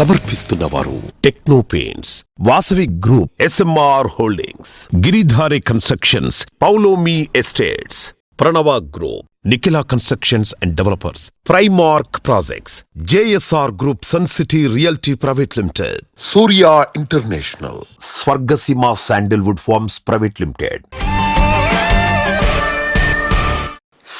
సమర్పిస్తున్న వారు techno paints Vasavi group SMR holdings Giridhari constructions Paulomi estates Pranava group Nikhila constructions and developers Primark projects JSR group sun city realty private limited Surya international Swargaseema sandalwood farms private limited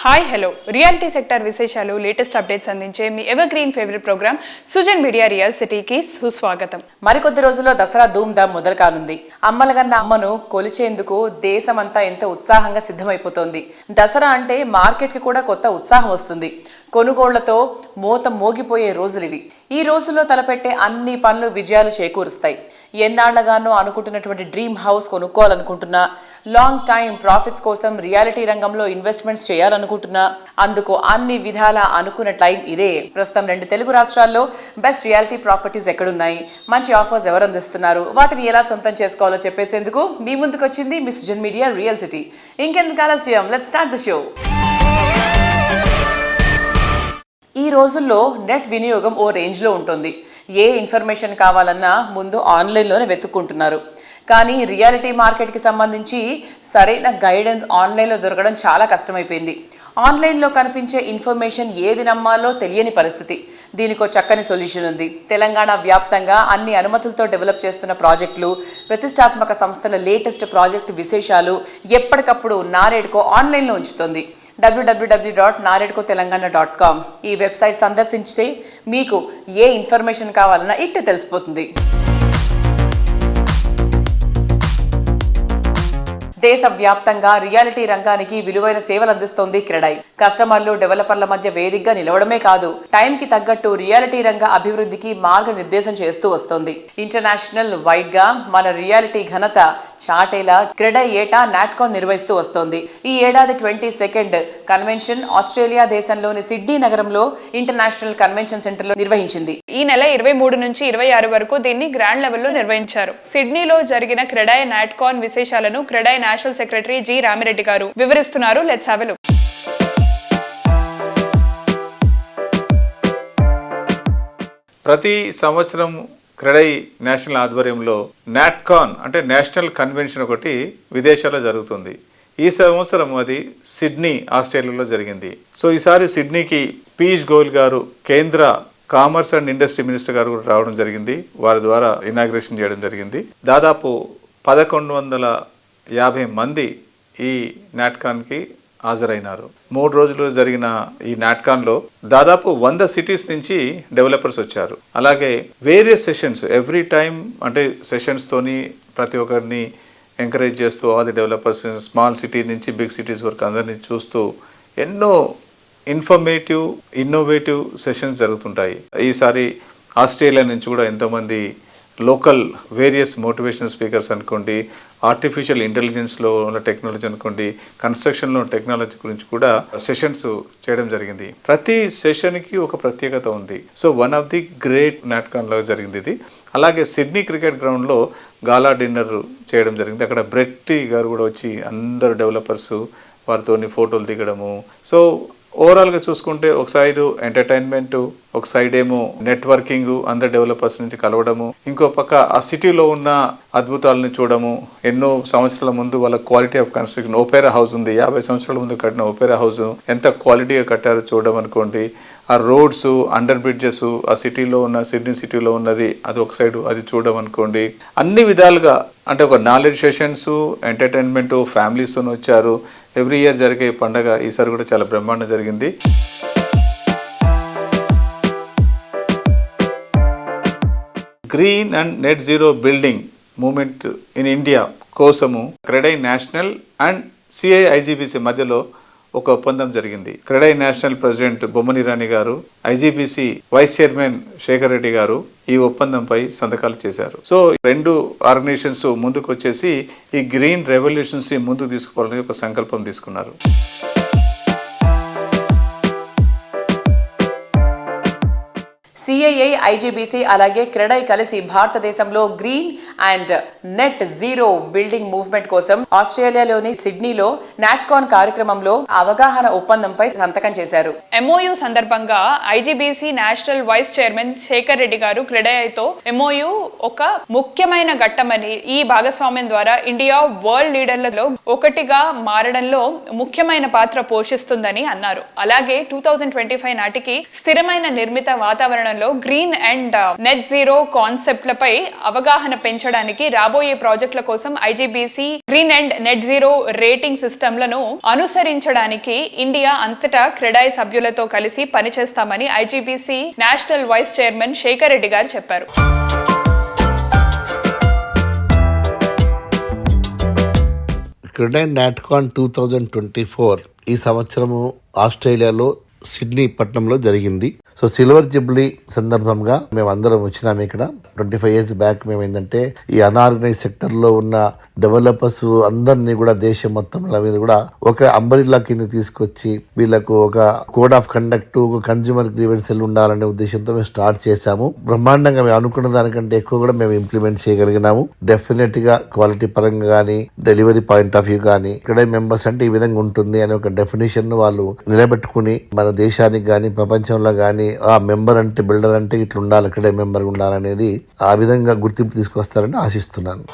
hi hello reality sector విశేషాలు latest updates అందించే మీ evergreen favourite programme Sujan media real సిటీకి సుస్వాగతం. మరికొద్ది రోజుల్లో దసరా ధూమ్ ధామ్ మొదలు కానుంది. అమ్మలగన్న అమ్మను కొలిచేందుకు దేశమంతా ఎంత ఉత్సాహంగా సిద్ధమైపోతోంది. దసరా అంటే మార్కెట్కి కూడా కొత్త ఉత్సాహం వస్తుంది. కొనుగోళ్ళతో మూత మోగిపోయే రోజులు ఇవి ఈ రోజుల్లో తలపెట్టే అన్ని పనులు విజయాలు చేకూరుస్తాయి. ఎన్నాళ్ళగానో అనుకుంటున్నటువంటి డ్రీమ్ హౌస్ కొనుక్కోవాలనుకుంటున్నా లాంగ్ టైం ప్రాఫిట్స్ కోసం రియాలిటీ రంగంలో ఇన్వెస్ట్మెంట్స్ చేయాలనుకుంటున్నా అందుకు అన్ని విధాల అనుకున్న టైం ఇదే. ప్రస్తుతం రెండు తెలుగు రాష్ట్రాల్లో బెస్ట్ రియాలిటీ ప్రాపర్టీస్ ఎక్కడున్నాయి? మంచి ఆఫర్స్ ఎవరు అందిస్తున్నారు? వాటిని ఎలా సొంతం చేసుకోవాలో చెప్పేసేందుకు మీ ముందుకు వచ్చింది మిస్ జన్ మీడియా రియల్ సిటీ ఇంకెందుకు ఆలస్యం? లెట్ స్టార్ట్ ద షో ఈ రోజుల్లో నెట్ వినియోగం ఓ రేంజ్లో ఉంటుంది. ఏ ఇన్ఫర్మేషన్ కావాలన్నా ముందు ఆన్లైన్లోనే వెతుక్కుంటున్నారు. కానీ రియాలిటీ మార్కెట్కి సంబంధించి సరైన గైడెన్స్ ఆన్లైన్లో దొరకడం చాలా కష్టమైపోయింది. ఆన్లైన్లో కనిపించే ఇన్ఫర్మేషన్ ఏది నమ్మాలో తెలియని పరిస్థితి. దీనికో చక్కని సొల్యూషన్ ఉంది. తెలంగాణ వ్యాప్తంగా అన్ని అనుమతులతో డెవలప్ చేస్తున్న ప్రాజెక్టులు ప్రతిష్టాత్మక సంస్థల లేటెస్ట్ ప్రాజెక్టు విశేషాలు ఎప్పటికప్పుడు నారేడుకో ఆన్లైన్లో ఉంచుతుంది. డబ్ల్యూడబ్ల్యూడబ్ల్యూ dot NAREDCO Telangana dot com ఈ వెబ్సైట్ సందర్శించితే మీకు ఏ ఇన్ఫర్మేషన్ కావాలన్నా ఇట్టే తెలిసిపోతుంది. దేశవ్యాప్తంగా రియాలిటీ రంగానికి విలువైన సేవలు అందిస్తోంది క్రెడై. కస్టమర్లు డెవలపర్ల మధ్య వేదికగా నిలవడమే కాదు టైంకి తగ్గట్టు రియాలిటీ రంగ అభివృద్ధికి మార్గనిర్దేశం చేస్తూ వస్తోంది. ఇంటర్నేషనల్ వైడ్గా మన రియాలిటీ ఘనత చాటేలా క్రెడై ఏటా నాట్కాన్ నిర్వహిస్తూ వస్తోంది. ఈ ఏడాది ట్వంటీ సెకండ్ కన్వెన్షన్ ఆస్ట్రేలియా దేశంలోని సిడ్నీ నగరంలో ఇంటర్నేషనల్ కన్వెన్షన్ సెంటర్లో నిర్వహించింది. ఈ నెల ఇరవై మూడు నుంచి ఇరవై ఆరు వరకు దీన్ని గ్రాండ్ లెవెల్లో నిర్వహించారు. సిడ్నీలో జరిగిన క్రెడాయ్ నాట్కాన్ విశేషాలను CREDAI national secretary G Ramireddy గారు వివరిస్తున్నారు. Let's have look. ప్రతి సంవత్సరం క్రెడై నేషనల్ ఆధ్వర్యంలో నాట్కాన్ అంటే నేషనల్ కన్వెన్షన్ ఒకటి విదేశాల్లో జరుగుతుంది. ఈ సంవత్సరం అది సిడ్నీ ఆస్ట్రేలియాలో జరిగింది. సో ఈసారి సిడ్నీకి పీయూష్ గోయల్ గారు కేంద్ర కామర్స్ అండ్ ఇండస్ట్రీ మినిస్టర్ గారు కూడా రావడం జరిగింది. వారి ద్వారా ఇనాగ్రేషన్ చేయడం జరిగింది. దాదాపు పదకొండు వందల యాభై మంది ఈ నాట్కాన్కి హాజరైనారు. మూడు రోజులు జరిగిన ఈ నాట్కాన్లో దాదాపు వంద సిటీస్ నుంచి డెవలపర్స్ వచ్చారు. అలాగే వేరియస్ సెషన్స్ ఎవ్రీ టైం అంటే సెషన్స్తోని ప్రతి ఒక్కరిని ఎంకరేజ్ చేస్తూ all the developers small city నుంచి బిగ్ సిటీస్ వరకు అందరినీ చూస్తూ ఎన్నో ఇన్ఫర్మేటివ్ ఇన్నోవేటివ్ సెషన్స్ జరుగుతుంటాయి. ఈసారి ఆస్ట్రేలియా నుంచి కూడా ఎంతోమంది లోకల్ వేరియస్ మోటివేషనల్ స్పీకర్స్ అనుకోండి ఆర్టిఫిషియల్ ఇంటెలిజెన్స్లో ఉన్న టెక్నాలజీ అనుకోండి కన్స్ట్రక్షన్లో టెక్నాలజీ గురించి కూడా సెషన్స్ చేయడం జరిగింది. ప్రతి సెషన్కి ఒక ప్రత్యేకత ఉంది. So one of the great నాటకంలో జరిగింది ఇది. అలాగే సిడ్నీ క్రికెట్ గ్రౌండ్లో గాలా డిన్నర్ చేయడం జరిగింది. అక్కడ బ్రెట్టి గారు కూడా వచ్చి అందరు డెవలపర్స్ వారితోని ఫోటోలు దిగడము. సో ఓవరాల్గా చూసుకుంటే ఒక సైడ్ ఎంటర్టైన్మెంట్ ఒక సైడ్ ఏమో నెట్వర్కింగ్ అందరు డెవలపర్స్ నుంచి కలవడము. ఇంకో పక్క ఆ సిటీలో ఉన్న అద్భుతాలను చూడము ఎన్నో సంవత్సరాల ముందు వాళ్ళ quality of construction opera house ఉంది. యాభై సంవత్సరాల ముందు కట్టిన ఓపెరా హౌస్ ఎంత క్వాలిటీగా కట్టారో చూడడం అనుకోండి. ఆ రోడ్స్ అండర్ బ్రిడ్జెస్ ఆ సిటీలో ఉన్న సిడ్నీ సిటీలో ఉన్నది అది ఒక సైడ్ అది చూడడం అనుకోండి. అన్ని విధాలుగా అంటే ఒక నాలెడ్జ్ సెషన్స్ ఎంటర్టైన్మెంట్ ఫ్యామిలీస్తో వచ్చారు. ఎవ్రీ ఇయర్ జరిగే పండగ ఈసారి కూడా చాలా బ్రహ్మాండం జరిగింది. Green and net zero building moment in India కోసము CREDAI national and CI IGBC మధ్యలో ఒక ఒప్పందం జరిగింది. క్రెడై నేషనల్ ప్రెసిడెంట్ బొమ్మని రాణి గారు IGBC vice chairman Shekhar Reddy గారు ఈ ఒప్పందంపై సంతకాలు చేశారు. సో రెండు ఆర్గనైజేషన్స్ ముందుకు వచ్చేసి ఈ గ్రీన్ రెవల్యూషన్స్ ముందుకు తీసుకుపోవాలని ఒక సంకల్పం తీసుకున్నారు. సిఐఐ ఐజీబీసీ అలాగే క్రెడై కలిసి భారతదేశంలో green and net zero building movement కోసం ఆస్ట్రేలియాలోని సిడ్నీలో నాట్కాన్ కార్యక్రమంలో అవగాహన ఒప్పందంపై సంతకం చేశారు. ఎంఓయు సందర్భంగా IGBC national vice chairman Shekhar Reddy గారు క్రెడైతో ఎంఓయు ఒక ముఖ్యమైన ఘట్టమని ఈ భాగస్వామ్యం ద్వారా ఇండియా వరల్డ్ లీడర్లలో ఒకటిగా మారడంలో ముఖ్యమైన పాత్ర పోషిస్తుందని అన్నారు. అలాగే టూ థౌజండ్ ట్వంటీ ఫైవ్ నాటికి స్థిరమైన నిర్మిత వాతావరణంలో green and uh, net zero కాన్సెప్ట్లపై అవగాహన పెంచడానికి రాబోయే ప్రాజెక్టుల కోసం IGBC green and net zero rating సిస్టమ్లను అనుసరించడానికి ఇండియా అంతటా క్రెడాయి సభ్యులతో కలిసి పనిచేస్తామని IGBC national vice chairman Shekhar Reddy గారు చెప్పారు. క్రెడైన్ నాట్కాన్ టూ థౌజండ్ ట్వంటీ ఫోర్ ఈ సంవత్సరము ఆస్ట్రేలియాలో సిడ్నీ పట్టణంలో జరిగింది. సో సిల్వర్ జూబ్లీ సందర్భంగా మేము అందరం వచ్చినాము ఇక్కడ. ట్వంటీ ఫైవ్ ఇయర్స్ బ్యాక్ మేము ఏంటంటే ఈ అనార్గనైజ్ సెక్టర్లో ఉన్న డెవలపర్స్ అందరినీ కూడా దేశం మొత్తం మీద కూడా ఒక అంబరిల్లా కింద తీసుకొచ్చి వీళ్ళకు ఒక కోడ్ ఆఫ్ కండక్ట్ ఒక కన్జ్యూమర్ గ్రీవెన్స్ ఉండాలనే ఉద్దేశంతో మేము స్టార్ట్ చేశాము. బ్రహ్మాండంగా మేము అనుకున్న దానికంటే ఎక్కువ కూడా మేము ఇంప్లిమెంట్ చేయగలిగినాము. డెఫినెట్గా క్వాలిటీ పరంగా కానీ డెలివరీ పాయింట్ ఆఫ్ వ్యూ కానీ ఇక్కడ మెంబర్స్ అంటే ఈ విధంగా ఉంటుంది అనే ఒక డెఫినేషన్ వాళ్ళు నిలబెట్టుకుని మన దేశానికి కానీ ప్రపంచంలో కానీ ఆ మెంబర్ అంటే బిల్డర్ అంటే ఇట్లా ఉండాలి ఇక్కడే మెంబర్ ఉండాలనేది ఆ విధంగా గుర్తింపు తీసుకొస్తారని ఆశిస్తున్నాను.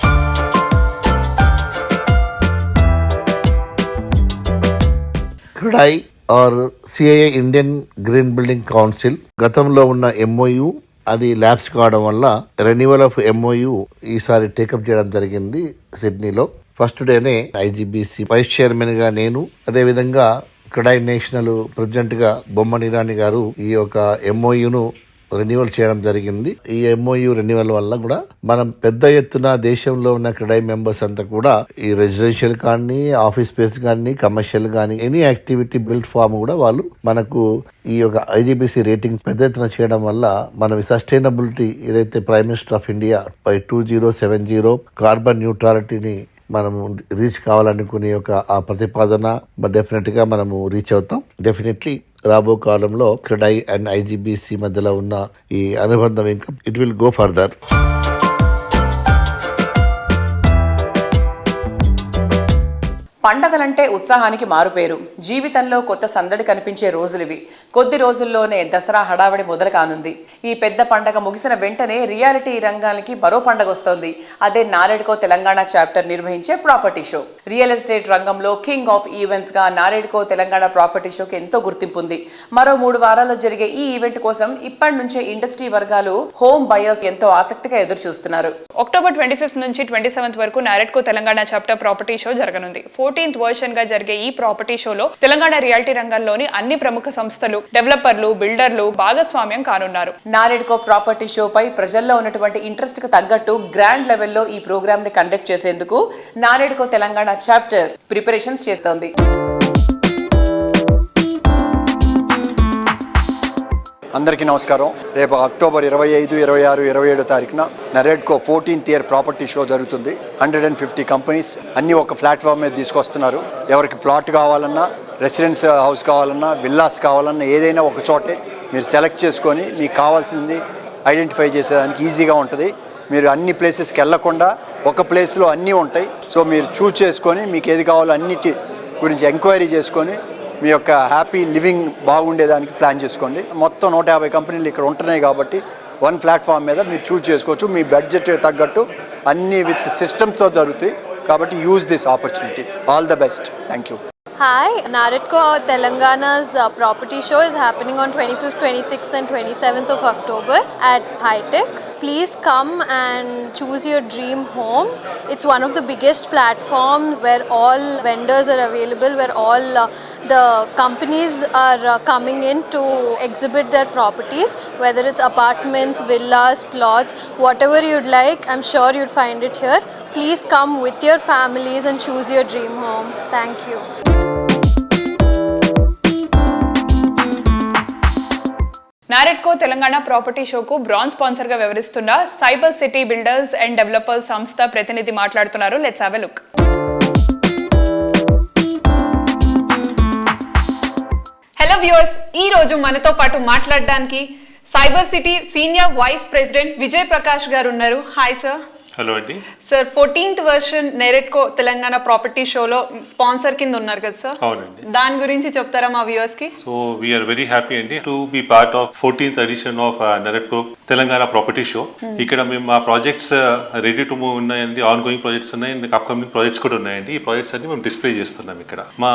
CREDAI are CII Indian green building council గతంలో ఉన్న ఎంఓయు అది ల్యాబ్స్ కావడం వల్ల రెన్యువల్ ఆఫ్ ఎంఓయు ఈసారి టేకప్ చేయడం జరిగింది సిడ్నీలో. ఫస్ట్ డేనే ఐజీబీసీ వైస్ చైర్మన్గా నేను అదేవిధంగా క్రడై నేషనల్ ప్రెసిడెంట్గా బొమ్మని ఇరానీ గారు ఈ యొక్క ఎంఓయూను రెన్యువల్ చేయడం జరిగింది. ఈ ఎంఓయు రెన్యువల్ వల్ల కూడా మనం పెద్ద ఎత్తున దేశంలో ఉన్న క్రెడై మెంబర్స్ అంతా కూడా ఈ రెసిడెన్షియల్ కానీ ఆఫీస్ స్పేస్ కానీ కమర్షియల్ కానీ ఎనీ యాక్టివిటీ బిల్డ్ ఫామ్ కూడా వాళ్ళు మనకు ఈ యొక్క ఐజీబీసీ రేటింగ్ పెద్ద ఎత్తున చేయడం వల్ల మనం సస్టైనబిలిటీ ఏదైతే prime minister of India by two zero seven zero carbon న్యూట్రాలిటీని మనము రీచ్ కావాలనుకునే ఒక ఆ ప్రతిపాదన డెఫినెట్గా మనము రీచ్ అవుతాం. డెఫినెట్లీ రాబో కాలంలో క్రెడై అండ్ ఐజీబీసీ మధ్యలో ఉన్న ఈ అనుబంధం ఇంకా ఇట్ విల్ గో ఫర్దర్ పండగలంటే ఉత్సాహానికి మారుపేరు. జీవితంలో కొత్త సందడి కనిపించే రోజులివి. కొద్ది రోజుల్లోనే దసరా హడావడి మొదలు కానుంది. ఈ పెద్ద పండగ ముగిసిన వెంటనే రియాలిటీ రంగానికి మరో పండగ వస్తోంది. అదే నారేడ్కో తెలంగాణ చాప్టర్ నిర్వహించే ప్రాపర్టీ షో. రియల్ ఎస్టేట్ రంగంలో కింగ్ ఆఫ్ ఈవెంట్స్గా నారేడ్కో తెలంగాణ ప్రాపర్టీ షోకి ఎంతో గుర్తింపు ఉంది. మరో మూడు వారాల్లో జరిగే ఈ ఈవెంట్ కోసం ఇప్పటి నుంచే ఇండస్ట్రీ వర్గాలు హోమ్ బయర్స్ ఎంతో ఆసక్తిగా ఎదురు చూస్తున్నారు అక్టోబర్ ట్వంటీ ఫిఫ్త్ నుంచి ట్వంటీ సెవెంత్ వరకు NAREDCO Telangana chapter property show జరగనుంది. ఫోర్టీన్త్ వర్షన్గా జరిగే ఈ ప్రాపర్టీ షోలో తెలంగాణ రియాలిటీ రంగంలోని అన్ని ప్రముఖ సంస్థలు డెవలపర్లు బిల్డర్లు భాగస్వామ్యం కానున్నారు. నారెడ్కో ప్రాపర్టీ షోపై ప్రజల్లో ఉన్నటువంటి ఇంట్రెస్ట్కు తగ్గట్టు గ్రాండ్ లెవెల్లో ఈ ప్రోగ్రామ్ని కండక్ట్ చేసేందుకు నారెడ్కో తెలంగాణ చాప్టర్ ప్రిపరేషన్స్ చేస్తోంది. అందరికీ నమస్కారం. రేపు అక్టోబర్ ఇరవై ఐదు ఇరవై ఆరు ఇరవై ఏడు తారీఖున NAREDCO fourteenth year property show జరుగుతుంది. హండ్రెడ్ అండ్ ఫిఫ్టీ కంపెనీస్ అన్ని ఒక ప్లాట్ఫామ్ మీద తీసుకొస్తున్నారు. ఎవరికి ప్లాట్ కావాలన్నా రెసిడెన్స్ హౌస్ కావాలన్నా విల్లాస్ కావాలన్నా ఏదైనా ఒక చోటే మీరు సెలెక్ట్ చేసుకొని మీకు కావాల్సింది ఐడెంటిఫై చేసేదానికి ఈజీగా ఉంటుంది. మీరు అన్ని ప్లేసెస్కి వెళ్ళకుండా ఒక ప్లేస్లో అన్నీ ఉంటాయి. సో మీరు చూస్ చేసుకొని మీకు ఏది కావాలో అన్నిటి గురించి ఎంక్వైరీ చేసుకొని మీ యొక్క హ్యాపీ లివింగ్ బాగుండేదానికి ప్లాన్ చేసుకోండి. మొత్తం నూట యాభై కంపెనీలు ఇక్కడ ఉంటున్నాయి కాబట్టి వన్ ప్లాట్ఫామ్ మీద మీరు చూజ్ చేసుకోవచ్చు. మీ బడ్జెట్ తగ్గట్టు అన్ని విత్ సిస్టమ్స్తో జరుగుతాయి. కాబట్టి use this opportunity all the best thank you Hi, Naritco Telangana's uh, property show is happening on 25th, 26th, and 27th of October at Hightex. Please come and choose your dream home. It's one of the biggest platforms where all vendors are available, where all uh, the companies are uh, coming in to exhibit their properties, whether it's apartments, villas, plots, whatever you'd like. I'm sure you'd find it here. Please come with your families and choose your dream home. Thank you. NAREDCO Telangana property షోకు bronze స్పాన్సర్గా వ్యవహరిస్తున్న cyber city builders and developers సంస్థ ప్రతినిధి మాట్లాడుతున్నారు. Let's have look hello viewers ఈ రోజు మనతో పాటు మాట్లాడడానికి cyber city senior vice president Vijay Prakash గారు ఉన్నారు. హాయ్ సార్ హలో అండి sir fourteenth version NAREDCO Telangana property షోలో స్పాన్సర్ కింద ఉన్నారు కదా సార్ అవునండి. దాని గురించి చెప్తారా మా వ్యూవర్స్కి? So we are very happy అండి to be part of fourteenth edition of NAREDCO Telangana property show ఇక్కడ మేము మా ప్రాజెక్ట్స్ రెడీ టు మూవ్ ఉన్నాయండి ఆన్ గోయింగ్ ప్రాజెక్ట్స్ ఉన్నాయి అండ్ అప్కమింగ్ ప్రాజెక్ట్స్ కూడా ఉన్నాయండి. ఈ ప్రాజెక్ట్స్ అన్ని మేము డిస్ప్లే చేస్తున్నాం ఇక్కడ. మా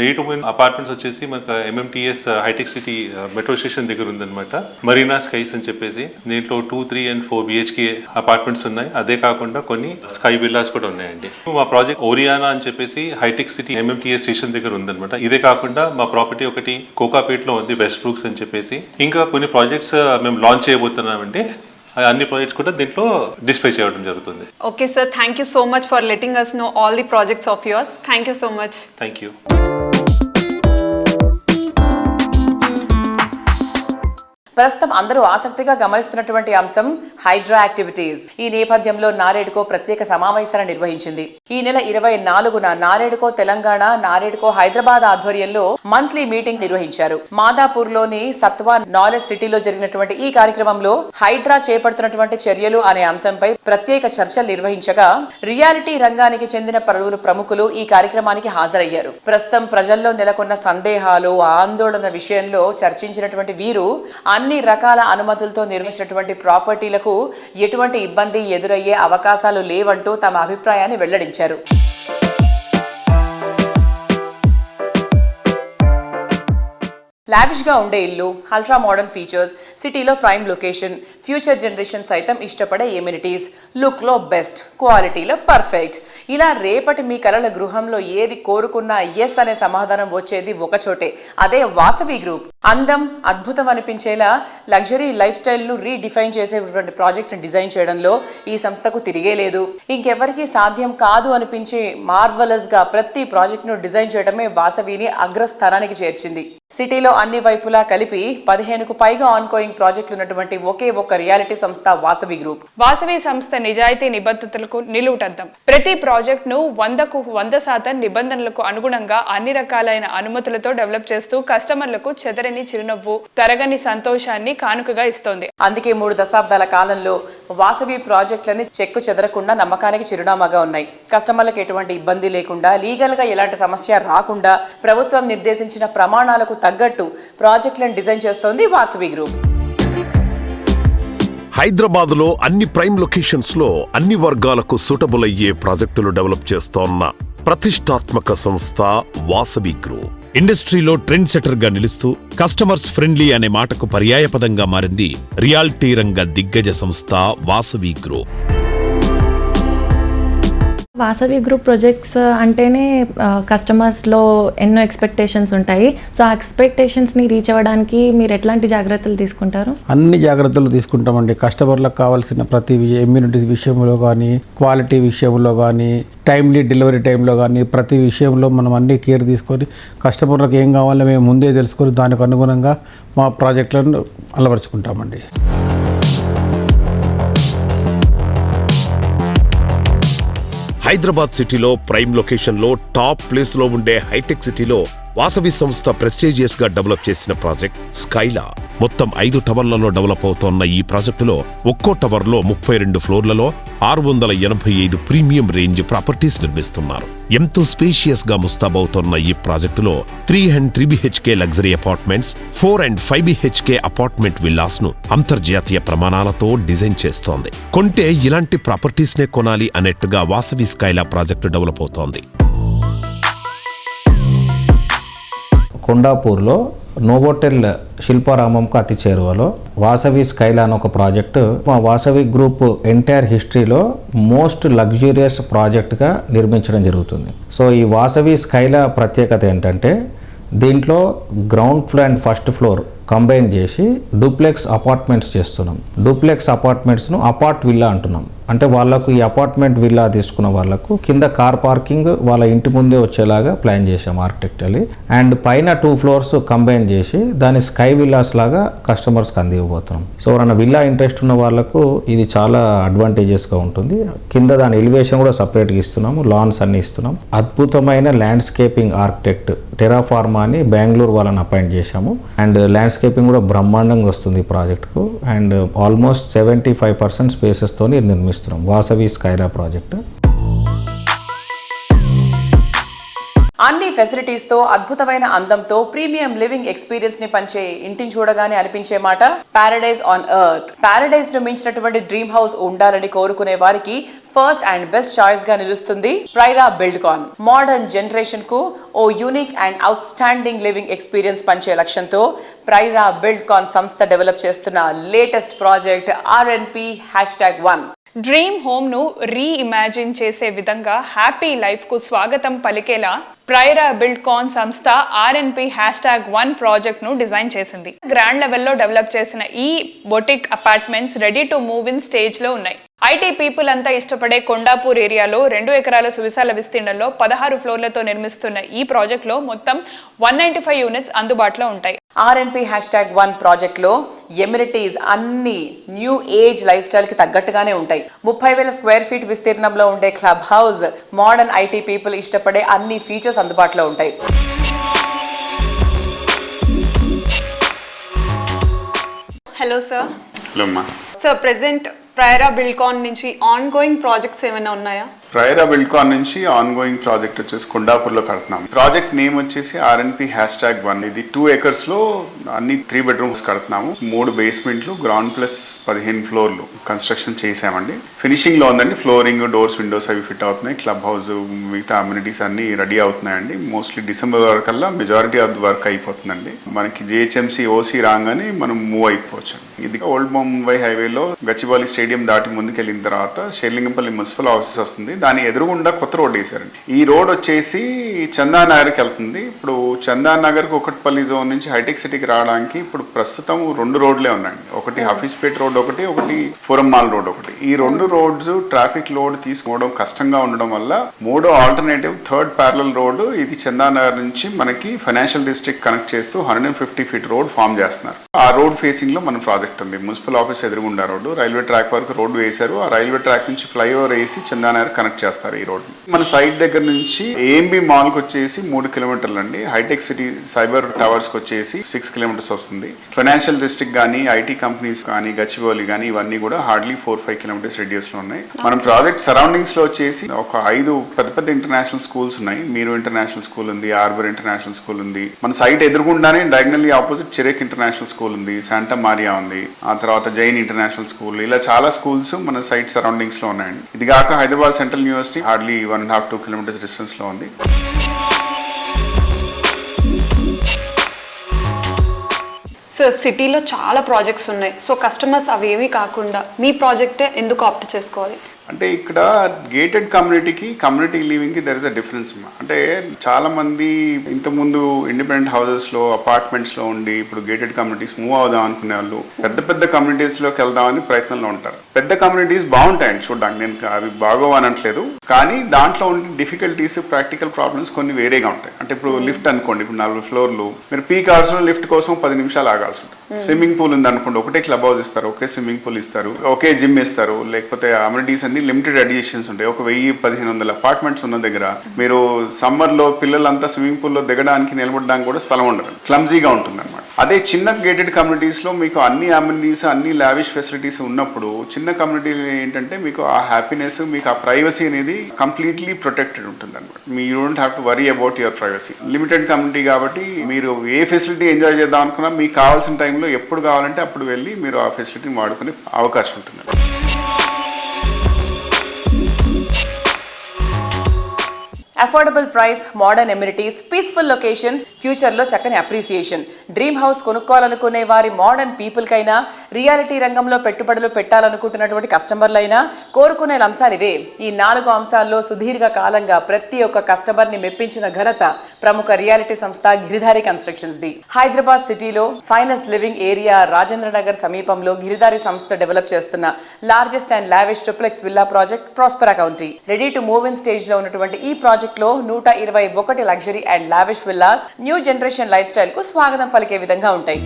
రెడీ టు మూవ్ అపార్ట్మెంట్స్ వచ్చేసి మనకు MMTS hitech city metro station దగ్గర ఉందన్నమాట. మరీనా స్కైస్ అని చెప్పేసి దీంట్లో two three and four BHK apartments ఉన్నాయి. అదే కాకుండా కొన్ని స్కై విల్లాస్ కూడా ఉన్నాయండి. మా ప్రాజెక్ట్ ఓరియానా అని చెప్పేసి హైటెక్ సిటీ ఎంఎంటీఎస్ స్టేషన్ దగ్గర ఉందన్నమాట. ఇదే కాకుండా మా ప్రాపర్టీ ఒకటి కోకాపేట్లో ఉంది వెస్ట్ బ్రూక్స్ అని చెప్పేసి. ఇంకా కొన్ని ప్రాజెక్ట్స్ మేము లాంచ్ చేయబోతున్నామండి. అన్ని ప్రాజెక్ట్స్ కూడా దీంట్లో డిస్ప్లే చేయడం జరుగుతుంది. Okay sir thank you so much for letting us know all the projects of yours thank you so much thank you ప్రస్తుతం అందరూ ఆసక్తిగా గమనిస్తున్నటువంటి అంశం హైడ్రా యాక్టివిటీస్. ఈ నేపథ్యంలో నారేడుకో ప్రత్యేక సమావేశాన్ని నిర్వహించింది. ఈ నెల ఇరవై నాలుగున నారేడుకో తెలంగాణ నారేడుకో హైదరాబాద్ ఆధ్వర్యంలో మంత్లీ మీటింగ్ నిర్వహించారు. మాదాపూర్లోని సత్వా నాలెడ్జ్ సిటీలో జరిగినటువంటి ఈ కార్యక్రమంలో హైడ్రా చేపడుతున్నటువంటి చర్యలు అనే అంశంపై ప్రత్యేక చర్చలు నిర్వహించగా రియాలిటీ రంగానికి చెందిన పలువురు ప్రముఖులు ఈ కార్యక్రమానికి హాజరయ్యారు. ప్రస్తుతం ప్రజల్లో నెలకొన్న సందేహాలు ఆందోళన విషయంలో చర్చించినటువంటి వీరు అన్ని రకాల అనుమతులతో నిర్మించినటువంటి ప్రాపర్టీలకు ఎటువంటి ఇబ్బంది ఎదురయ్యే అవకాశాలు లేవంటూ తమ అభిప్రాయాన్ని వెల్లడించారు. లావిష్గా ఉండే ఇల్లు అల్ట్రా మోడర్న్ ఫీచర్స్ సిటీలో ప్రైమ్ లొకేషన్ ఫ్యూచర్ జనరేషన్ సైతం ఇష్టపడే ఎమ్యూనిటీస్ లుక్లో బెస్ట్ క్వాలిటీలో పర్ఫెక్ట్ ఇలా రేపటి మీ కలల గృహంలో ఏది కోరుకున్నా ఎస్ అనే సమాధానం వచ్చేది ఒక చోటే అదే వాసవి గ్రూప్ అందం అద్భుతం అనిపించేలా లగ్జరీ లైఫ్ స్టైల్ను రీడిఫైన్ చేసేటువంటి ప్రాజెక్ట్ డిజైన్ చేయడంలో ఈ సంస్థకు తిరిగే లేదు. ఇంకెవరికీ సాధ్యం కాదు అనిపించే మార్వలస్గా ప్రతి ప్రాజెక్ట్ను డిజైన్ చేయడమే వాసవిని అగ్రస్థానానికి చేర్చింది. సిటీలో అన్ని వైపులా కలిపి పదిహేనుకు పైగా ఆన్గోయింగ్ ప్రాజెక్టులు ఉన్నటువంటి ఒకే ఒక్క రియాలిటీ సంస్థ వాసవి గ్రూప్ వాసవి సంస్థ నిజాయితీ నిబద్ధతలకు నిలువుటద్దం. ప్రతి ప్రాజెక్ట్ను వందకు వంద శాతం నిబంధనలకు అనుగుణంగా అన్ని రకాలైన అనుమతులతో డెవలప్ చేస్తూ కస్టమర్లకు చెదరని చిరునవ్వు తరగని సంతోషాన్ని కానుకగా ఇస్తోంది. అందుకే మూడు దశాబ్దాల కాలంలో వాసవి ప్రాజెక్టులని చెక్కు చెదరకుండా నమ్మకానికి చిరునామాగా ఉన్నాయి. కస్టమర్లకు ఎటువంటి ఇబ్బంది లేకుండా లీగల్గా ఎలాంటి సమస్య రాకుండా ప్రభుత్వం నిర్దేశించిన ప్రమాణాలకు తగ్గట్టు ప్రాజెక్టులను డిజైన్ చేస్తోంది వాసవి గ్రూప్. హైదరాబాద్లో అన్ని ప్రైమ్ లొకేషన్స్లో అన్ని వర్గాలకు సూటబుల్ అయ్యే ప్రాజెక్టులు డెవలప్ చేస్తోన్న ప్రతిష్టాత్మక సంస్థ వాసవి గ్రూప్. ఇండస్ట్రీలో ట్రెండ్ సెటర్గా నిలుస్తూ కస్టమర్స్ ఫ్రెండ్లీ అనే మాటకు పర్యాయపదంగా మారింది రియాల్టీ రంగ దిగ్గజ సంస్థ Vasavi group. Vasavi group projects uh, అంటేనే uh, కస్టమర్స్లో ఎన్నో ఎక్స్పెక్టేషన్స్ ఉంటాయి. సో ఆ ఎక్స్పెక్టేషన్స్ని రీచ్ అవ్వడానికి మీరు ఎట్లాంటి జాగ్రత్తలు తీసుకుంటారు? అన్ని జాగ్రత్తలు తీసుకుంటామండి. కస్టమర్లకు కావాల్సిన ప్రతి ఇమ్యూనిటీస్ విషయంలో కానీ క్వాలిటీ విషయంలో కానీ టైమ్లీ డెలివరీ టైంలో కానీ ప్రతి విషయంలో మనం అన్ని కేర్ తీసుకొని కస్టమర్లకు ఏం కావాలో మేము ముందే తెలుసుకొని దానికి అనుగుణంగా మా ప్రాజెక్టులను అలవరుచుకుంటామండి. హైదరాబాద్ సిటీలో ప్రైమ్ లొకేషన్లో టాప్ ప్లేస్లో ఉండే హైటెక్ సిటీలో వాసవి సంస్థ ప్రెస్టీజియస్గా డెవలప్ చేసిన ప్రాజెక్ట్ స్కైలా. మొత్తం ఐదు టవర్లలో డెవలప్ అవుతోన్న ఈ ప్రాజెక్టులో ఒక్కో టవర్లో ముప్పై రెండు ఫ్లోర్లలో ఆరు వందల ఎనభై ఐదు ప్రీమియం రేంజ్ ప్రాపర్టీస్ నిర్మిస్తున్నారు. ఎంతో స్పేషియస్గా ముస్తాబవుతోన్న ఈ ప్రాజెక్టులో three and three BHK luxury apartments four and five BHK apartment విల్లాస్ను అంతర్జాతీయ ప్రమాణాలతో డిజైన్ చేస్తోంది. కొంటే ఇలాంటి ప్రాపర్టీస్ నే కొనాలి అన్నట్టుగా వాసవి స్కైలా ప్రాజెక్టు డెవలప్ అవుతోంది. కొండాపూర్లో నోవోటెల్ శిల్పారామంకు అతి చేరువలో వాసవి స్కైలా అని ఒక ప్రాజెక్టు. మా వాసవి గ్రూప్ ఎంటైర్ హిస్టరీలో మోస్ట్ లగ్జూరియస్ ప్రాజెక్ట్గా నిర్మించడం జరుగుతుంది. సో ఈ వాసవి స్కైలా ప్రత్యేకత ఏంటంటే దీంట్లో ground floor and first floor combine చేసి డూప్లెక్స్ అపార్ట్మెంట్స్ చేస్తున్నాం. డూప్లెక్స్ అపార్ట్మెంట్స్ను అపార్ట్ విల్లా అంటున్నాం. అంటే వాళ్ళకు ఈ అపార్ట్మెంట్ విల్లా తీసుకున్న వాళ్ళకు కింద కార్ పార్కింగ్ వాళ్ళ ఇంటి ముందే వచ్చేలాగా ప్లాన్ చేసాం ఆర్కిటెక్చర్లీ అండ్ పైన టూ ఫ్లోర్స్ కంబైన్ చేసి దాని స్కై విల్లాస్ లాగా కస్టమర్స్కి అందివ్వబోతున్నాం. సో ఎవరైనా విల్లా ఇంట్రెస్ట్ ఉన్న వాళ్ళకు ఇది చాలా అడ్వాంటేజెస్గా ఉంటుంది. కింద దాని ఎలివేషన్ కూడా సపరేట్గా ఇస్తున్నాము. లాన్స్ అన్ని ఇస్తున్నాం. అద్భుతమైన ల్యాండ్స్కేపింగ్ ఆర్కిటెక్ట్ టెరాఫార్మా అని బెంగళూరు వాళ్ళని అపాయింట్ చేశాము. అండ్ ల్యాండ్ ల్యాండ్స్కేపింగ్ కూడా బ్రహ్మాండంగా వస్తుంది ఈ ప్రాజెక్ట్కు. And almost seventy five percent స్పేసెస్తో నిర్మిస్తున్నాం. Vasavi Skyla project. అన్ని ఫెసిలిటీస్తో అద్భుతమైన అందంతో ప్రీమియం లివింగ్ ఎక్స్పీరియన్స్ని పంచే ఇంటిని చూడగానే అనిపించే మాట పారడైజ్ ఆన్ ఎర్త్ పారడైజ్ను మించినటువంటి డ్రీమ్ హౌస్ ఉండాలని కోరుకునే వారికి ఫస్ట్ అండ్ బెస్ట్ చాయిస్గా నిలుస్తుంది ప్రైరా బిల్డ్కాన్ మోడర్న్ జనరేషన్కు ఓ unique and outstanding living experience పంచే లక్ష్యంతో ప్రైరా బిల్డ్కాన్ సంస్థ డెవలప్ చేస్తున్న latest project RNP hashtag one dream హోమ్ను చేసే విధంగా హ్యాపీ లైఫ్కు స్వాగతం పలికేలా ప్రైరా బిల్డ్ కాన్ సంస్థ ఆర్ఎన్పి హ్యాష్ ట్యాగ్ వన్ ప్రాజెక్ట్ను డిజైన్ చేసింది. గ్రాండ్ లెవెల్లో డెవలప్ చేసిన ఈ boutique apartments ready to move in స్టేజ్లో ఉన్నాయి. ఐటీ పీపుల్ అంతా ఇష్టపడే కొండాపూర్ ఏరియాలో రెండు ఎకరాల సువిశాల విస్తీర్ణంలో పదహారు ఫ్లోర్లతో నిర్మిస్తున్న ఈ ప్రాజెక్ట్లో మొత్తం వన్ నైన్టీ ఫైవ్ యూనిట్స్ అందుబాటులో ఉంటాయి. ఆర్ఎన్పి హ్యాష్ ట్యాగ్ వన్ ప్రాజెక్ట్లో ఎమినిటీస్ అన్ని న్యూ ఏజ్ లైఫ్ స్టైల్కి తగ్గట్టుగానే ఉంటాయి. ముప్పై వేల స్క్వేర్ ఫీట్ విస్తీర్ణంలో ఉండే club house modern IT people ఇష్టపడే అన్ని ఫీచర్స్ అందుబాటులో ఉంటాయి. Hello sir sir present Praira buildcon నుంచి ఆన్ గోయింగ్ ప్రాజెక్ట్స్ ఏమైనా ఉన్నాయా? ప్రయరా బిల్కాన్ నుంచి ఆన్ గోయింగ్ ప్రాజెక్ట్ వచ్చేసి కొండాపూర్లో కడుతున్నాం. ప్రాజెక్ట్ నేమ్ వచ్చేసి ఆర్ఎన్పి హ్యాష్ ట్యాగ్ వన్. ఇది టూ ఏకర్స్లో అన్ని త్రీ బెడ్రూమ్స్ కడుతున్నాము. మూడు బేస్మెంట్లు గ్రౌండ్ ప్లస్ పదిహేను ఫ్లోర్లు కన్స్ట్రక్షన్ చేసామండి. ఫినిషింగ్లో ఉందండి. ఫ్లోరింగ్ డోర్స్ విండోస్ అవి ఫిట్ అవుతున్నాయి. క్లబ్ హౌస్ మిగతా అమ్యూనిటీస్ అన్ని రెడీ అవుతున్నాయండి. మోస్ట్లీ డిసెంబర్ వరకల్లా మెజారిటీ ఆఫ్ వర్క్ అయిపోతుందండి. మనకి జిహెచ్ఎంసీ ఓసీ రాగానే మనం మూవ్ అయిపోవచ్చు. ఇది ఓల్డ్ ముంబై హైవేలో గచ్చిబౌలి స్టేడియం దాటి ముందుకు వెళ్ళిన తర్వాత షేర్లింగంపల్లి మున్సిపల్ ఆఫీస్ వస్తుంది. దాని ఎదురుగుండా కొత్త రోడ్ వేశారండి. ఈ రోడ్ వచ్చేసి చందానగర్కి వెళ్తుంది. ఇప్పుడు చందానగర్ కుకట్పల్లి జోన్ నుంచి హైటెక్ సిటీకి రావడానికి ఇప్పుడు ప్రస్తుతం రెండు రోడ్లే ఉన్నాయండి. ఒకటి హఫీస్పేట్ రోడ్ ఒకటి ఒకటి ఫోరంమాల్ రోడ్ ఒకటి. ఈ రెండు రోడ్స్ ట్రాఫిక్ లోడ్ తీసుకోవడం కష్టంగా ఉండడం వల్ల మూడో ఆల్టర్నేటివ్ థర్డ్ ప్యారలల్ రోడ్ ఇది చందానగర్ నుంచి మనకి ఫైనాన్షియల్ డిస్ట్రిక్ట్ కనెక్ట్ చేస్తూ hundred fifty feet road form చేస్తున్నారు. ఆ రోడ్ ఫేసింగ్లో మన ప్రాజెక్ట్ ఉంది. మున్సిపల్ ఆఫీస్ ఎదురుగుండా రోడ్డు. రైల్వే ట్రాక్ వరకు రోడ్డు వేశారు. ఆ రైల్వే ట్రాక్ నుంచి ఫ్లైఓవర్ వేసి చందానగర్ కనెక్ట్ చేస్తారు ఈ రోడ్ మన సైట్ దగ్గర నుంచి ఏఎంబి మాల్కి వచ్చేసి మూడు కిలోమీటర్లు అండి. హైటెక్ సిటీ సైబర్ టవర్స్కి వచ్చేసి సిక్స్ కిలోమీటర్స్ వస్తుంది. ఫైనాన్షియల్ డిస్ట్రిక్ట్ కానీ ఐటీ కంపెనీస్ కానీ గచ్చిబౌలి కానీ ఇవన్నీ కూడా హార్డ్లీ ఫోర్ ఫైవ్ కిలోమీటర్స్ రేడియస్లో ఉన్నాయి. మనం ప్రాజెక్ట్ సరౌండింగ్స్లో వచ్చేసి ఒక ఐదు పెద్ద పెద్ద ఇంటర్నేషనల్ స్కూల్స్ ఉన్నాయి. మీరు ఇంటర్నేషనల్ స్కూల్ ఉంది ఆర్బర్ ఇంటర్నేషనల్ స్కూల్ ఉంది. మన site ఎదురుగుండానే diagonally opposite CHIREC international school ఉంది శాంటా మారియా ఉంది ఆ తర్వాత జైన్ ఇంటర్నేషనల్ స్కూల్ ఇలా చాలా స్కూల్స్ మన సైట్ సరౌండింగ్స్లో ఉన్నాయండి. ఇది కాక Hyderabad central university hardly one and half two kilometres డిస్టెన్స్లో ఉంది. సార్ సిటీలో చాలా ప్రాజెక్ట్స్ ఉన్నాయి. సో కస్టమర్స్ అవేవి కాకుండా మీ ప్రాజెక్టే ఎందుకు ఆప్ట్ చేసుకోవాలి? అంటే ఇక్కడ గేటెడ్ కమ్యూనిటీకి కమ్యూనిటీ లివింగ్కి దర్ ఇస్ అ డిఫరెన్స్ అంటే చాలా మంది ఇంతకుముందు ఇండిపెండెంట్ హౌసెస్లో అపార్ట్మెంట్స్లో ఉండి ఇప్పుడు గేటెడ్ కమ్యూనిటీస్ మూవ్ అవుదాం అనుకునే వాళ్ళు పెద్ద పెద్ద కమ్యూనిటీస్లోకి వెళ్దామని ప్రయత్నంలో ఉంటారు. పెద్ద కమ్యూనిటీస్ బాగుంటాయండి చూడడానికి నేను అవి బాగోవు అనట్లేదు. కానీ దాంట్లో ఉండే డిఫికల్టీస్ ప్రాక్టికల్ ప్రాబ్లమ్స్ కొన్ని వేరేగా ఉంటాయి. అంటే ఇప్పుడు లిఫ్ట్ అనుకోండి ఇప్పుడు నలభై ఫ్లోర్లు మీరు పీక్ అవర్స్లో లిఫ్ట్ కోసం పది నిమిషాలు ఆగాల్సి ఉంటుంది. స్విమ్మింగ్ పూల్ ఉంది అనుకోండి ఒకటే క్లబ్ హౌస్ ఇస్తారు ఒకే స్విమ్మింగ్ పూల్ ఇస్తారు ఒకే జిమ్ ఇస్తారు లేకపోతే అమ్యూనిటీస్ అన్ని లిమిటెడ్ అడిషన్స్ ఉంటాయి. ఒక వెయ్యి పదిహేను వందల అపార్ట్మెంట్స్ ఉన్న దగ్గర మీరు సమ్మర్లో పిల్లలంతా స్విమ్మింగ్ పూల్లో దిగడానికి నిలబడడానికి కూడా స్థలం ఉండదు. క్లమ్జీగా ఉంటుంది అనమాట అదే చిన్న గేటెడ్ కమ్యూనిటీస్లో మీకు అన్ని అమ్యూనిటీస్ అన్ని లావిష్ ఫెసిలిటీస్ ఉన్నప్పుడు చిన్న కమ్యూనిటీ ఏంటంటే మీకు ఆ హ్యాపీనెస్ మీకు ఆ ప్రైవసీ అనేది కంప్లీట్లీ ప్రొటెక్టెడ్ ఉంటుంది అనమాట మీ you don't have to worry about your privacy limited community కాబట్టి మీరు ఏ ఫెసిలిటీ ఎంజాయ్ చేద్దాం అనుకున్నా మీకు కావాల్సిన టైంలో ఎప్పుడు కావాలంటే అప్పుడు వెళ్ళి మీరు ఆ ఫెసిలిటీని వాడుకునే అవకాశం ఉంటుంది. Affordable price modern amenities peaceful location ఫ్యూచర్లో చక్కని అప్రిసియేషన్ డ్రీమ్ హౌస్ కొనుక్కోవాలనుకునే వారి మోడర్న్ పీపుల్ కైనా రియాలిటీ రంగంలో పెట్టుబడులు పెట్టాలనుకుంటున్నటువంటి కస్టమర్లైనా కోరుకునే అంశాలు ఇవే. ఈ నాలుగు అంశాల్లో సుదీర్ఘ కాలంగా ప్రతి ఒక్క కస్టమర్ని మెప్పించిన ఘనత ప్రముఖ రియాలిటీ సంస్థ Giridhari constructions the Hyderabad city finest living area Rajendra Nagar సమీపంలో గిరిధారి సంస్థ డెవలప్ చేస్తున్న largest and లావెస్ట్ triplex villa project Prospera County ready to move in స్టేజ్లో ఉన్నటువంటి ఈ ప్రాజెక్ట్ లో నూట ఇరవై ఒకటి luxury and lavish villas new generation life స్టైల్కు స్వాగతం పలికే విధంగా ఉంటాయి.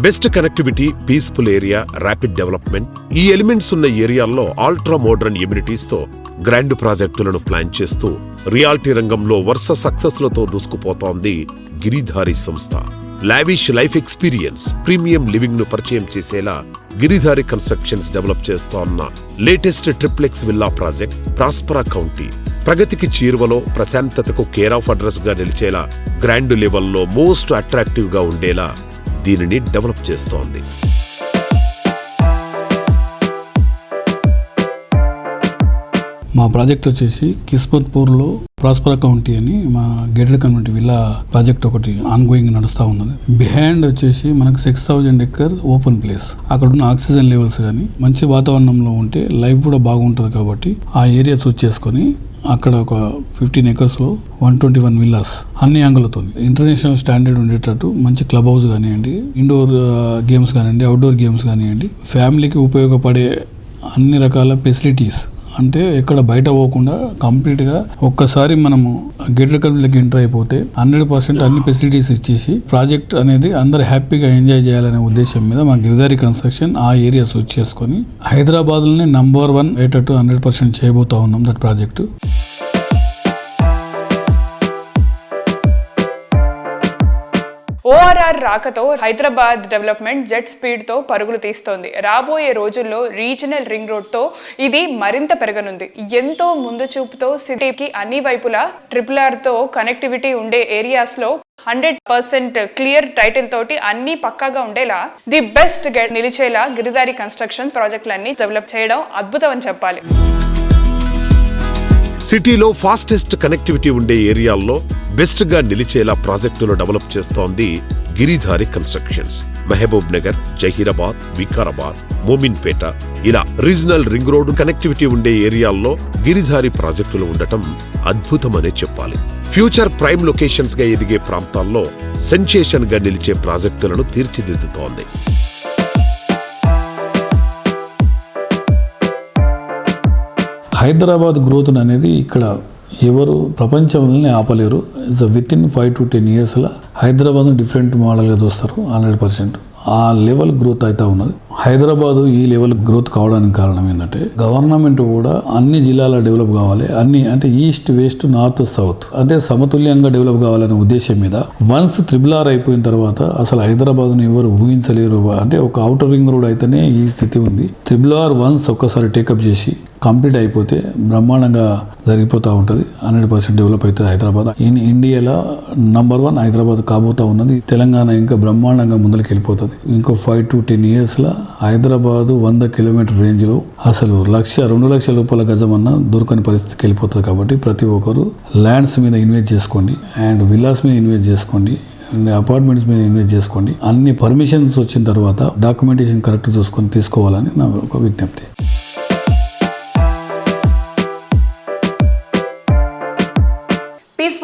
Best connectivity peaceful area rapid development ఈ ఎలిమెంట్స్ ఉన్న ఏరియాల్లో ఆల్ట్రా మోడర్న్ ఎమ్యూనిటీస్తో గ్రాండ్ ప్రాజెక్టులను ప్లాన్ చేస్తూ రియాలిటీ రంగంలో వరుస సక్సెస్లతో దూసుకుపోతోంది గిరిధారి సంస్థ. లావిష్ లైఫ్ ఎక్స్పీరియన్స్ ప్రీమియం లివింగ్ను పరిచయం చేసేలా గిరిధారి కన్స్ట్రక్షన్స్ డెవలప్ చేస్తోన్న latest triplex villa project Prospera County. ప్రగతికి చీరువలో ప్రశాంతతకు కేర్ ఆఫ్ అడ్రస్గా నిలిచేలా గ్రాండ్ లెవెల్లో మోస్ట్ అట్రాక్టివ్గా ఉండేలా దీనిని డెవలప్ చేస్తోంది. మా ప్రాజెక్ట్ వచ్చేసి కిస్మత్పూర్లో ప్రాస్పర కౌంటీ అని మా గేటెడ్ కమ్యూనిటీ విల్లా ప్రాజెక్ట్ ఒకటి ఆన్ గోయింగ్ నడుస్తూ ఉన్నది. బిహైండ్ వచ్చేసి మనకు six thousand acre open place అక్కడ ఉన్న ఆక్సిజన్ లెవెల్స్ కానీ మంచి వాతావరణంలో ఉంటే లైఫ్ కూడా బాగుంటుంది కాబట్టి ఆ ఏరియా చూస్ చేసుకొని అక్కడ ఒక ఫిఫ్టీన్ ఎకర్స్లో వన్ ట్వంటీ వన్ విల్లాస్ అన్ని యాంగులతో ఇంటర్నేషనల్ స్టాండర్డ్ ఉండేటట్టు మంచి క్లబ్ హౌస్ కానివ్వండి ఇండోర్ గేమ్స్ uh, కానివ్వండి అవుట్డోర్ గేమ్స్ కానివ్వండి ఫ్యామిలీకి ఉపయోగపడే అన్ని రకాల ఫెసిలిటీస్ అంటే ఎక్కడ బయట పోకుండా కంప్లీట్గా ఒక్కసారి మనము గేట్ల కంపెనీలకు ఎంటర్ అయిపోతే హండ్రెడ్ పర్సెంట్ అన్ని ఫెసిలిటీస్ ఇచ్చేసి ప్రాజెక్ట్ అనేది అందరు హ్యాపీగా ఎంజాయ్ చేయాలనే ఉద్దేశం మీద మా గిరిదారి కన్స్ట్రక్షన్ ఆ ఏరియా సూచ్ చేసుకొని హైదరాబాద్లోనే నంబర్ వన్ అయ్యేటట్టు హండ్రెడ్ పర్సెంట్ చేయబోతా ఉన్నాం దట్ ప్రాజెక్టు. ఓఆర్ఆర్ రాకతో హైదరాబాద్ డెవలప్మెంట్ జెట్ స్పీడ్తో పరుగులు తీస్తోంది. రాబోయే రోజుల్లో రీజనల్ రింగ్ రోడ్తో ఇది మరింత పెరగనుంది. ఎంతో ముందు చూపుతో సిటీకి అన్ని వైపులా ట్రిపుల్ ఆర్తో కనెక్టివిటీ ఉండే ఏరియాస్లో హండ్రెడ్ పర్సెంట్ క్లియర్ టైటిల్ తోటి అన్ని పక్కాగా ఉండేలా ది బెస్ట్ నిలిచేలా గిరిదారి కన్స్ట్రక్షన్స్ ప్రాజెక్టులన్నీ డెవలప్ చేయడం అద్భుతం అని చెప్పాలి. సిటీలో ఫాస్టెస్ట్ కనెక్టివిటీ ఉండే ఏరియాల్లో బెస్ట్గా నిలిచేలా ప్రాజెక్టులు డెవలప్ చేస్తోంది గిరిధారి కన్స్ట్రక్షన్స్. మహబూబ్ నగర్ జహీరాబాద్ వికారాబాద్ మోమిన్పేట ఇలా రీజనల్ రింగ్ రోడ్డు కనెక్టివిటీ ఉండే ఏరియాల్లో గిరిధారి ప్రాజెక్టులు ఉండటం అద్భుతమనే చెప్పాలి. ఫ్యూచర్ ప్రైమ్ లొకేషన్స్గా ఎదిగే ప్రాంతాల్లో సెన్సేషన్గా నిలిచే ప్రాజెక్టులను తీర్చిదిద్దుతోంది. హైదరాబాద్ గ్రోత్ అనేది ఇక్కడ ఎవరు ప్రపంచంలోనే ఆపలేరు. It's within five to ten ఇయర్స్లో హైదరాబాద్ను డిఫరెంట్ మోడల్గా చూస్తారు హండ్రెడ్ పర్సెంట్ ఆ లెవెల్ గ్రోత్ అయితే ఉన్నది. హైదరాబాద్ ఈ లెవెల్ గ్రోత్ కావడానికి కారణం ఏంటంటే గవర్నమెంట్ కూడా అన్ని జిల్లాల డెవలప్ కావాలి. అన్ని అంటే ఈస్ట్ వెస్ట్ నార్త్ సౌత్ అంటే సమతుల్యంగా డెవలప్ కావాలనే ఉద్దేశం మీద వన్స్ త్రిబుల్ ఆర్ అయిపోయిన తర్వాత అసలు హైదరాబాద్ను ఎవరు ఊహించలేరు. అంటే ఒక అవుటర్ రింగ్ రోడ్ అయితేనే ఈ స్థితి ఉంది. త్రిబుల్ ఆర్ వన్స్ ఒక్కసారి టేకప్ చేసి కంప్లీట్ అయిపోతే బ్రహ్మాండంగా జరిగిపోతూ ఉంటుంది. హండ్రెడ్ పర్సెంట్ డెవలప్ అవుతుంది హైదరాబాద్. ఇన్ ఇండియాలో నంబర్ వన్ హైదరాబాద్ కాబోతా ఉన్నది. తెలంగాణ ఇంకా బ్రహ్మాండంగా ముందరికి వెళ్ళిపోతుంది. ఇంకో ఫైవ్ టు టెన్ ఇయర్స్లో హైదరాబాదు వంద కిలోమీటర్ రేంజ్లో అసలు లక్ష రెండు లక్షల రూపాయల గజం అన్న దొరకని పరిస్థితికి వెళ్ళిపోతుంది కాబట్టి ప్రతి ఒక్కరు ల్యాండ్స్ మీద ఇన్వెస్ట్ చేసుకోండి. అండ్ విల్లాస్ మీద ఇన్వెస్ట్ చేసుకోండి. అండ్ అపార్ట్మెంట్స్ మీద ఇన్వెస్ట్ చేసుకోండి. అన్ని పర్మిషన్స్ వచ్చిన తర్వాత డాక్యుమెంటేషన్ కరెక్ట్ చూసుకొని తీసుకోవాలని నా ఒక విజ్ఞప్తి.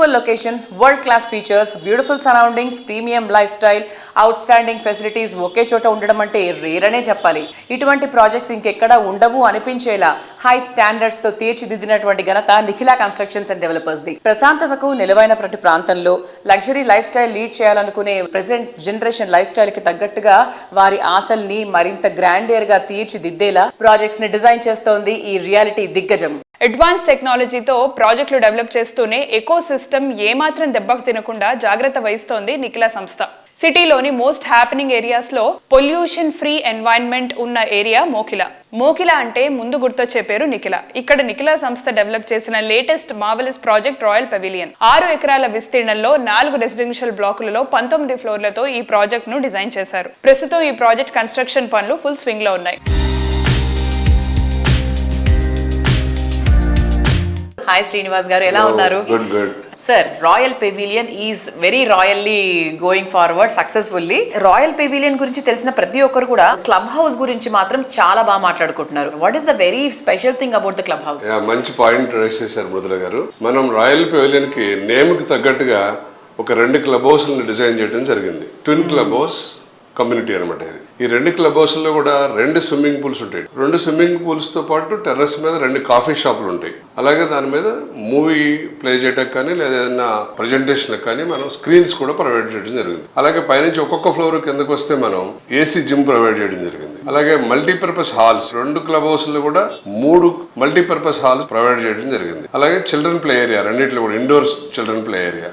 Peaceful location world class features beautiful surroundings premium lifestyle outstanding facilities ఒకే చోట ఉండడం అంటే రేర్ అనే చెప్పాలి. ఇటువంటి ప్రాజెక్ట్స్ ఇంకెక్కడా ఉండవు అనిపించేలా హై స్టాండర్డ్స్తో తీర్చిదిద్దినటువంటి ఘనత Nikhila constructions and developers the. ప్రశాంతతకు నిలవైన ప్రతి ప్రాంతంలో లగ్జరీ లైఫ్ స్టైల్ లీడ్ చేయాలనుకునే ప్రెసెంట్ జనరేషన్ లైఫ్ స్టైల్కి తగ్గట్టుగా వారి ఆశల్ని మరింత గ్రాండియర్గా తీర్చిదిద్దేలా ప్రాజెక్ట్స్ని డిజైన్ చేస్తోంది ఈ రియాలిటీ దిగ్గజం. అడ్వాన్స్ టెక్నాలజీతో ప్రాజెక్టులు డెవలప్ చేస్తూనే ఎకో సిస్టమ్ ఏమాత్రం దెబ్బకు తినకుండా జాగ్రత్త వహిస్తోంది నిఖిల సంస్థ. సిటీలోని మోస్ట్ హ్యాపెనింగ్ ఏరియాస్లో పొల్యూషన్ ఫ్రీ ఎన్వైరన్మెంట్ ఉన్న ఏరియా మోకిల మోకిల అంటే ముందు గుర్తొచ్చే పేరు నిఖిల. ఇక్కడ నిఖిల సంస్థ డెవలప్ చేసిన latest marvellous project royal pavilion. ఆరు ఎకరాల విస్తీర్ణంలో నాలుగు రెసిడెన్షియల్ బ్లాకులలో పంతొమ్మిది ఫ్లోర్లతో ఈ ప్రాజెక్ట్ను డిజైన్ చేశారు. ప్రస్తుతం ఈ ప్రాజెక్ట్ కన్స్ట్రక్షన్ పనులు ఫుల్ స్వింగ్లో ఉన్నాయి. హాయ్ శ్రీనివాస్ గారు. ఎలా ఉన్నారు? Sir royal pavilion is very royally going forward successfully royal pavilion గురించి తెలిసిన ప్రతి ఒక్కరు కూడా క్లబ్ హౌస్ గురించి మాత్రం చాలా బాగా మాట్లాడుకుంటున్నారు. What is the very special thing about the club house మంచి పాయింట్ రైస్ చేశారు మృదుల గారు. మనం రాయల్ పెవిలియన్కి నేమ్కి తగ్గట్టుగా ఒక రెండు క్లబ్ హౌస్ డిజైన్ చేయడం జరిగింది. ట్విన్ క్లబ్ హౌస్ కమ్యూనిటీ అనమాట ఇది. ఈ రెండు క్లబ్ హౌస్లో కూడా రెండు స్విమ్మింగ్ పూల్స్ ఉంటాయి. రెండు స్విమ్మింగ్ పూల్స్తో పాటు టెర్రస్ మీద రెండు కాఫీ షాపులు ఉంటాయి. అలాగే దాని మీద మూవీ ప్లే చేయడానికి కానీ లేదా ఏదైనా ప్రజెంటేషన్ కానీ మనం స్క్రీన్స్ కూడా ప్రొవైడ్ చేయడం జరిగింది. అలాగే పైనుంచి ఒక్కొక్క ఫ్లోర్ కిందకు వస్తే మనం ఏసీ జిమ్ ప్రొవైడ్ చేయడం జరిగింది. అలాగే మల్టీపర్పస్ హాల్స్ రెండు క్లబ్ హౌస్లో కూడా మూడు మల్టీపర్పస్ హాల్స్ ప్రొవైడ్ చేయడం జరిగింది. అలాగే చిల్డ్రన్ ప్లే ఏరియా రెండిట్లో కూడా ఇండోర్స్ చిల్డ్రన్ ప్లే ఏరియా.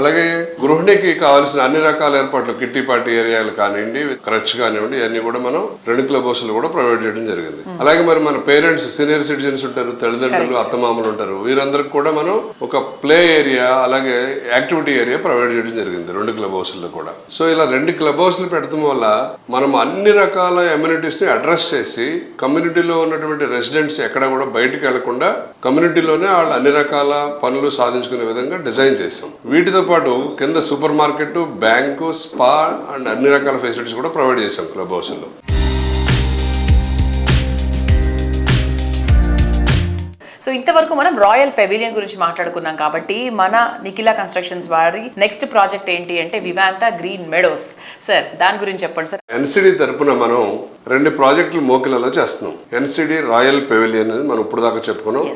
అలాగే గృహిణికి కావాల్సిన అన్ని రకాల ఏర్పాట్లు కిట్టి పార్టీ ఏరియాలు కానివ్వండి క్రచ్ కానివ్వండి ఇవన్నీ కూడా మనం రెండు క్లబ్ హౌస్లు కూడా ప్రొవైడ్ చేయడం జరిగింది. అలాగే మరి మన పేరెంట్స్ సీనియర్ సిటిజన్స్ ఉంటారు తల్లిదండ్రులు అత్తమామలు ఉంటారు వీరందరికి కూడా మనం ఒక ప్లే ఏరియా అలాగే యాక్టివిటీ ఏరియా ప్రొవైడ్ చేయడం జరిగింది రెండు క్లబ్ హౌస్లో కూడా. సో ఇలా రెండు క్లబ్ హౌస్లు పెడతాం వల్ల మనం అన్ని రకాల ఎమ్యూనిటీస్ని అడ్రస్ చేసి కమ్యూనిటీలో ఉన్నటువంటి రెసిడెంట్స్ ఎక్కడ కూడా బయటికి వెళ్ళకుండా కమ్యూనిటీలోనే వాళ్ళు అన్ని రకాల పనులు సాధించుకునే విధంగా డిజైన్ చేసాం. వీటితో పాటు కింద super market bank spa and అన్ని రకాల ఫెసిలిటీస్ కూడా ప్రొవైడ్ చేసాం. క్లబ్ హౌస్లో సో ఇంతవరకు మనం రాయల్ పెవిలియన్ గురించి మాట్లాడుకున్నాం కాబట్టి మన నిఖిలా కన్స్ట్రక్షన్స్ వారి నెక్స్ట్ ప్రాజెక్ట్ ఏంటి అంటే వివాంతా గ్రీన్ మెడోస్ సార్ దాని గురించి చెప్పండి సార్ ఎన్సిడి తరపున మనం రెండు ప్రాజెక్టులు మోకిలలో చేస్తున్నాం. ఎన్సిడి రాయల్ పెవిలియన్ అని మనం ఇప్పుడు దాకా చెప్పుకున్నాం.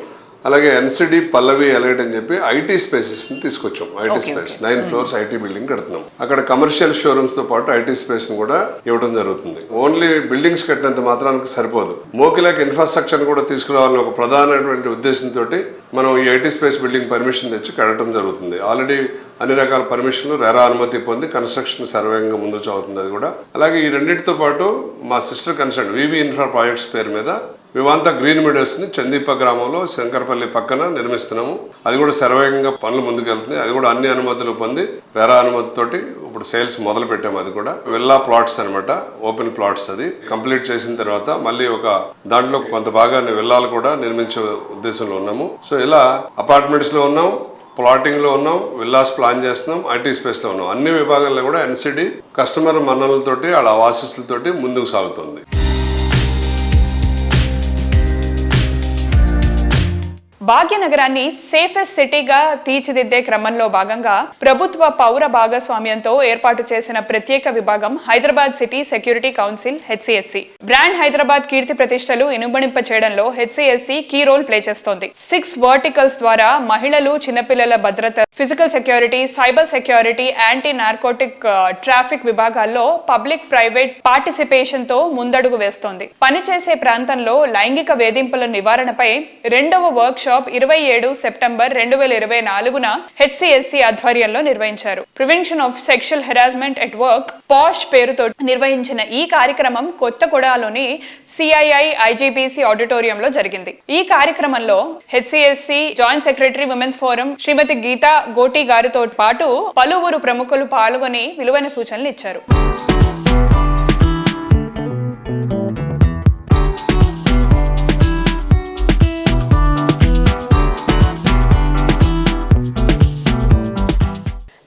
అలాగే ఎన్సిడి పల్లవి ఎలైట్ అని చెప్పి ఐటీ స్పేసెస్ని తీసుకొచ్చాం. IT space. Nine floors IT building కడుతున్నాం. అక్కడ కమర్షియల్ షోరూమ్స్తో పాటు ఐటీ స్పేస్ని కూడా ఇవ్వడం జరుగుతుంది. ఓన్లీ బిల్డింగ్స్ కట్టినంత మాత్రానికి సరిపోదు. మోకిలాకి ఇన్ఫ్రాస్ట్రక్చర్ కూడా తీసుకురావాలని ఒక ప్రధానమైనటువంటి ఉద్దేశంతో మనం ఈ ఐటీ స్పేస్ బిల్డింగ్ పర్మిషన్ తెచ్చి కట్టడం జరుగుతుంది. ఆల్రెడీ అన్ని రకాల పర్మిషన్లు రెరా అనుమతి పొంది కన్స్ట్రక్షన్ సర్వేగంగా ముందుకు చదువుతుంది అది కూడా. అలాగే ఈ రెండింటితో పాటు మా sister concern V V infra projects పేరు మీద మేమంతా గ్రీన్ మెడోస్ని చందీప గ్రామంలో శంకరపల్లి పక్కన నిర్మిస్తున్నాము. అది కూడా సర్వేగంగా పనులు ముందుకెళ్తుంది. అది కూడా అన్ని అనుమతులు పొంది రెరా అనుమతితోటి ఇప్పుడు సేల్స్ మొదలు పెట్టాము అది కూడా. విల్లా ప్లాట్స్ అనమాట ఓపెన్ ప్లాట్స్ అది. కంప్లీట్ చేసిన తర్వాత మళ్ళీ ఒక దాంట్లో కొంత భాగాన్ని విల్లాలు కూడా నిర్మించే ఉద్దేశంలో ఉన్నాము. సో ఇలా అపార్ట్మెంట్స్లో ఉన్నాం. ప్లాటింగ్లో ఉన్నాం విల్లాస్ ప్లాన్ చేస్తున్నాం ఐటీ స్పేస్లో ఉన్నాం. అన్ని విభాగాల్లో కూడా ఎన్సిడి కస్టమర్ మన్నలతోటి వాళ్ళ ఆశీస్సులతోటి ముందుకు సాగుతుంది. భాగ్యనగరాన్ని సేఫెస్ట్ సిటీగా తీర్చిదిద్దే క్రమంలో భాగంగా ప్రభుత్వ పౌర భాగస్వామ్యంతో ఏర్పాటు చేసిన ప్రత్యేక విభాగం Hyderabad city security council HCSC brand Hyderabad కీర్తి ప్రతిష్టలు ఇనుబడింప చేయడంలో హెచ్సిఎస్సి కీ రోల్ ప్లే చేస్తోంది. సిక్స్ వర్టికల్స్ ద్వారా మహిళలు చిన్నపిల్లల భద్రత physical security cyber security anti narcotic traffic విభాగాల్లో పబ్లిక్ ప్రైవేట్ పార్టిసిపేషన్తో ముందడుగు వేస్తోంది. పనిచేసే ప్రాంతంలో లైంగిక వేధింపుల నివారణపై రెండవ వర్క్ వర్క్షాప్ ఇరవై ఏడు సెప్టెంబర్ రెండు వేల ఇరవై నాలుగున హెచ్సిఎస్సి ఆధ్వర్యంలో నిర్వహించారు. Prevention of sexual harassment at work POSH పేరుతో నిర్వహించిన ఈ కార్యక్రమం కొత్తగూడలోని సిఐఐ ఐజీబీసీ ఆడిటోరియంలో జరిగింది. ఈ కార్యక్రమంలో HCSC joint secretary women's forum Shrimati Geetha Goti గారితో పాటు పలువురు ప్రముఖులు పాల్గొని విలువైన సూచనలు ఇచ్చారు.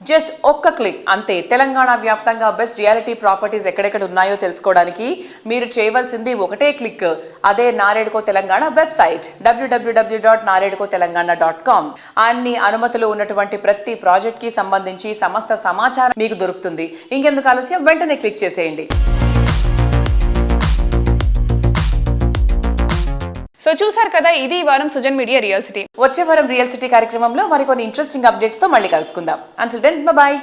జస్ట్ ఒక్క క్లిక్ అంతే. తెలంగాణ వ్యాప్తంగా బెస్ట్ రియాలిటీ ప్రాపర్టీస్ ఎక్కడెక్కడ ఉన్నాయో తెలుసుకోవడానికి మీరు చేయవలసింది ఒకటే క్లిక్. అదే NAREDCO Telangana website WWW dot NAREDCO Telangana dot com అన్ని అనుమతులు ఉన్నటువంటి ప్రతి ప్రాజెక్ట్కి సంబంధించి సమస్త సమాచారం మీకు దొరుకుతుంది. ఇంకెందుకు ఆలస్యం? వెంటనే క్లిక్ చేసేయండి. సో చూసారు కదా ఇది ఈ వారం సుజన్ మీడియా రియల్ సిటీ వచ్చే వారం రియల్ సిటీ కార్యక్రమంలో మరికొన్ని ఇంట్రెస్టింగ్ అప్డేట్స్తో మళ్ళీ కలుసుకుందాం. Until then bye